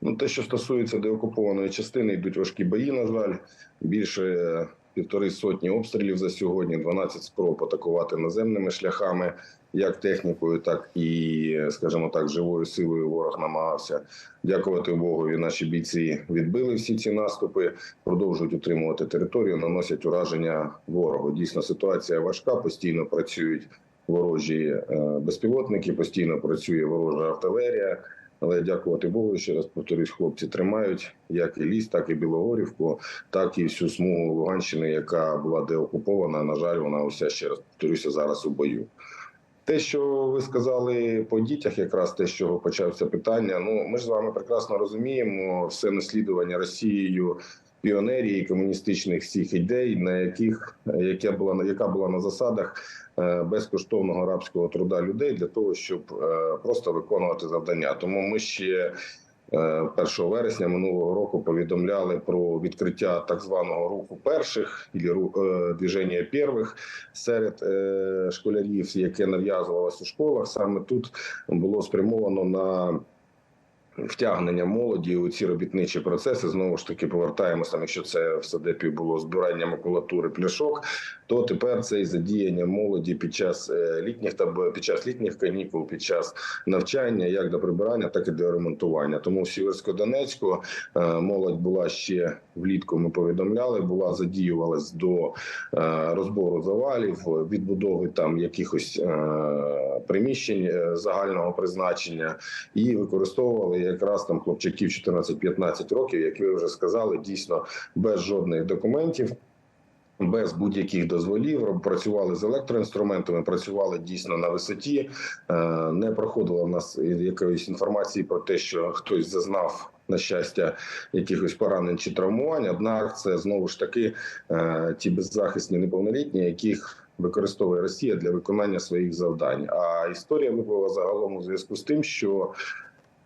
Ну, те, що стосується деокупованої частини, йдуть важкі бої, на жаль. Більше півтори сотні обстрілів за сьогодні, 12 спроб атакувати наземними шляхами, як технікою, так і, скажімо так, живою силою ворог намагався. Дякувати Богу, і наші бійці відбили всі ці наступи, продовжують утримувати територію, наносять ураження ворогу. Дійсно, ситуація важка, постійно працюють ворожі е, безпілотники, постійно працює ворожа артилерія. Але дякувати Богу, ще раз повторюсь, хлопці тримають як і ліс, так і Білогорівку, так і всю смугу Луганщини, яка була деокупована. На жаль, вона уся ще раз повторюся зараз у бою. Те, що ви сказали по дітях, якраз те, з чого почався питання. Ну ми ж з вами прекрасно розуміємо все наслідування Росією піонерії комуністичних всіх ідей, на яких яка була яка була на засадах е, безкоштовного рабського труда людей для того, щоб е, просто виконувати завдання. Тому ми ще. е, 1 вересня минулого року повідомляли про відкриття так званого руху перших і движення перших серед е, школярів, яке нав'язувалось у школах. Саме тут було спрямовано на втягнення молоді у ці робітничі процеси. Знову ж таки повертаємося. Якщо це в садепі було збирання макулатури пляшок, то тепер це і задіяння молоді під час е, літніх та під час літніх канікул, під час навчання, як до прибирання, так і до ремонтування. Тому в Сіверсько-Донецьку е, молодь була ще влітку. Ми повідомляли, була задіювалась до е, розбору завалів, відбудови там якихось приміщень е, загального призначення і використовували якраз там хлопчаків 14-15 років, як ви вже сказали, дійсно без жодних документів. Без будь-яких дозволів працювали з електроінструментами, працювали дійсно на висоті. Е, Не проходило в нас якоїсь інформації про те, що хтось зазнав на щастя якихось поранень чи травмувань. Однак це знову ж таки е, ті беззахисні неповнолітні, яких використовує Росія для виконання своїх завдань. А історія виплила загалом у зв'язку з тим, що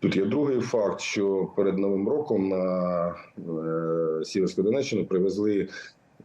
Тут є другий факт, що перед новим роком на е, Сіверську Донеччину привезли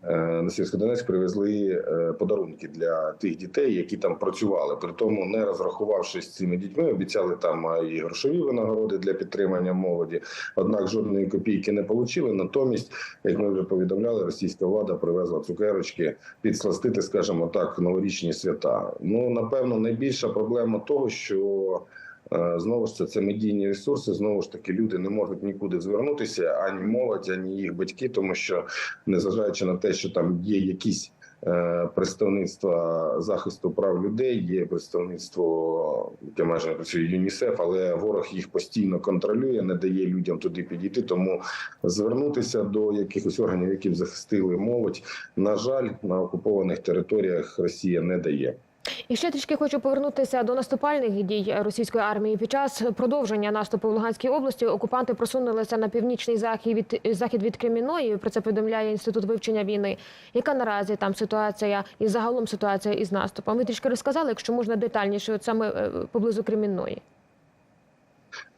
на Сіверськодонецьк привезли е, подарунки для тих дітей, які там працювали. При тому, не розрахувавшись цими дітьми, обіцяли там е, і грошові винагороди для підтримання молоді. Однак жодної копійки не отримали. Натомість, як ми вже повідомляли, російська влада привезла цукерочки підсластити, скажімо так, новорічні свята. Ну напевно, найбільша проблема того, що Е, Знову ж це, це медійні ресурси. Знову ж таки, люди не можуть нікуди звернутися ані молодь, ані їх батьки, тому що незважаючи на те, що там є якісь е, представництва захисту прав людей, є представництво, яке майже працює ЮНІСЕФ, але ворог їх постійно контролює, не дає людям туди підійти. Тому звернутися до якихось органів, які б захистили молодь, на жаль, на окупованих територіях Росія не дає. І ще трішки хочу повернутися до наступальних дій російської армії. Під час продовження наступу в Луганській області окупанти просунулися на північний захід від захід від Креміної. Про це повідомляє інститут вивчення війни. Яка наразі там ситуація і загалом ситуація із наступом? Ви трішки розказали, якщо можна детальніше, от саме е, поблизу Кремінної.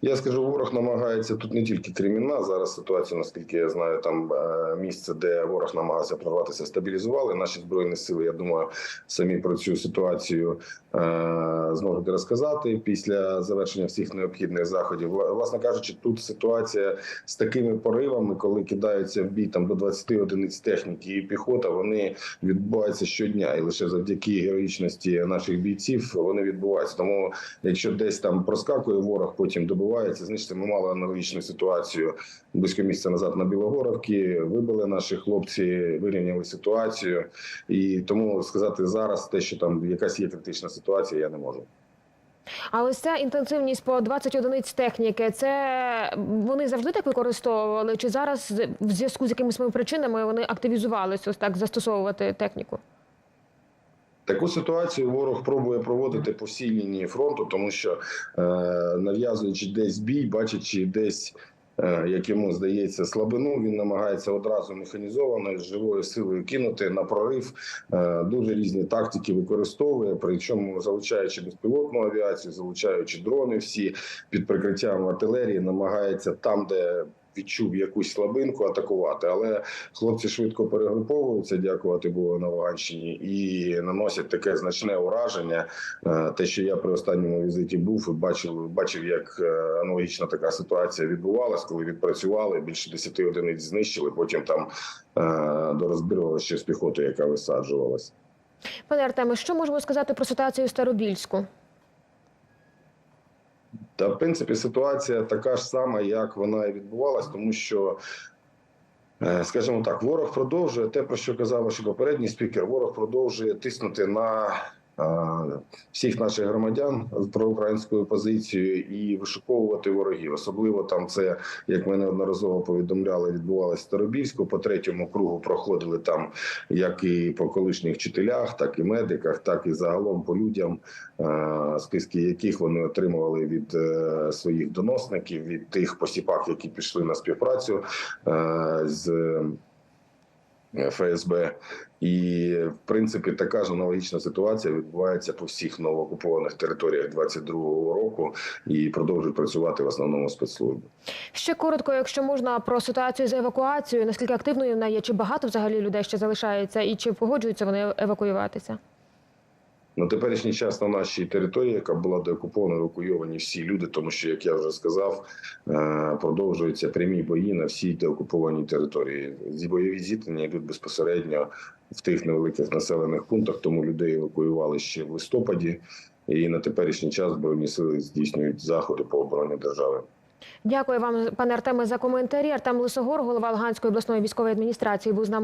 Я скажу, ворог намагається тут не тільки Кремінна. Зараз ситуацію, наскільки я знаю, там е, місце, де ворог намагався прорватися, стабілізували. Наші збройні сили. Я думаю, самі про цю ситуацію е, зможуть розказати після завершення всіх необхідних заходів. Власне кажучи, тут ситуація з такими поривами, коли кидаються в бій там до 20 одиниць техніки і піхота, вони відбуваються щодня, і лише завдяки героїчності наших бійців вони відбуваються. Тому, якщо десь там проскакує ворог, потім добувається, значить ми мали аналогічну ситуацію близько місяця назад на Білогоровці. Вибили наші хлопці, вирівняли ситуацію, і тому сказати зараз те, що там якась є критична ситуація, я не можу. А ось ця інтенсивність по 20 одиниць техніки, це вони завжди так використовували? Чи зараз в зв'язку з якимись причинами вони активізувалися ось так застосовувати техніку? Таку ситуацію ворог пробує проводити по всій лінії фронту, тому що е, нав'язуючи десь бій, бачачи десь. е, Як йому здається, слабину він намагається одразу механізовано з живою силою кинути на прорив. Е, Дуже різні тактики використовує, причому залучаючи безпілотну авіацію, залучаючи дрони, всі під прикриттям артилерії, намагається там, де відчув якусь слабинку, атакувати. Але хлопці швидко перегруповуються, дякувати Богу на Луганщині, і наносять таке значне ураження. Е, Те, що я при останньому візиті був і бачив, бачив, як е, аналогічна така ситуація відбувалась, коли відпрацювали більше 10 одиниць знищили. Потім там е, дорозбирували ще з піхоти, яка висаджувалась. Пане Артеме, що можемо сказати про ситуацію у Старобільську? Та в принципі ситуація така ж сама, як вона і відбувалась, тому що, е, скажімо так, ворог продовжує те, про що казав ваш попередній спікер. Ворог продовжує тиснути на всіх наших громадян з проукраїнською позицією і вишуковувати ворогів. Особливо там це, як ми неодноразово повідомляли, відбувалося в Старобільську. По третьому кругу проходили там як і по колишніх вчителях, так і медиках, так і загалом по людям списки яких вони отримували від е, своїх доносників, від тих посіпак, які пішли на співпрацю е, з ФСБ. І в принципі така ж аналогічна ситуація відбувається по всіх новоокупованих територіях 22-го року і продовжують працювати в основному спецслужби. Ще коротко, якщо можна, про ситуацію з евакуацією. Наскільки активною вона є? Чи багато взагалі людей ще залишається, і чи погоджуються вони евакуюватися? На теперішній час на нашій території, яка була деокупована, евакуйовані всі люди, тому що, як я вже сказав, е, продовжуються прямі бої на всій деокупованій території. Ці бойові зіткнення йдуть безпосередньо в тих невеликих населених пунктах, тому людей евакуювали ще в листопаді. І на теперішній час збройні сили здійснюють заходи по обороні держави. Дякую вам, пане Артеме, за коментарі. Артем Лисогор, голова Луганської обласної військової адміністрації, був з нами.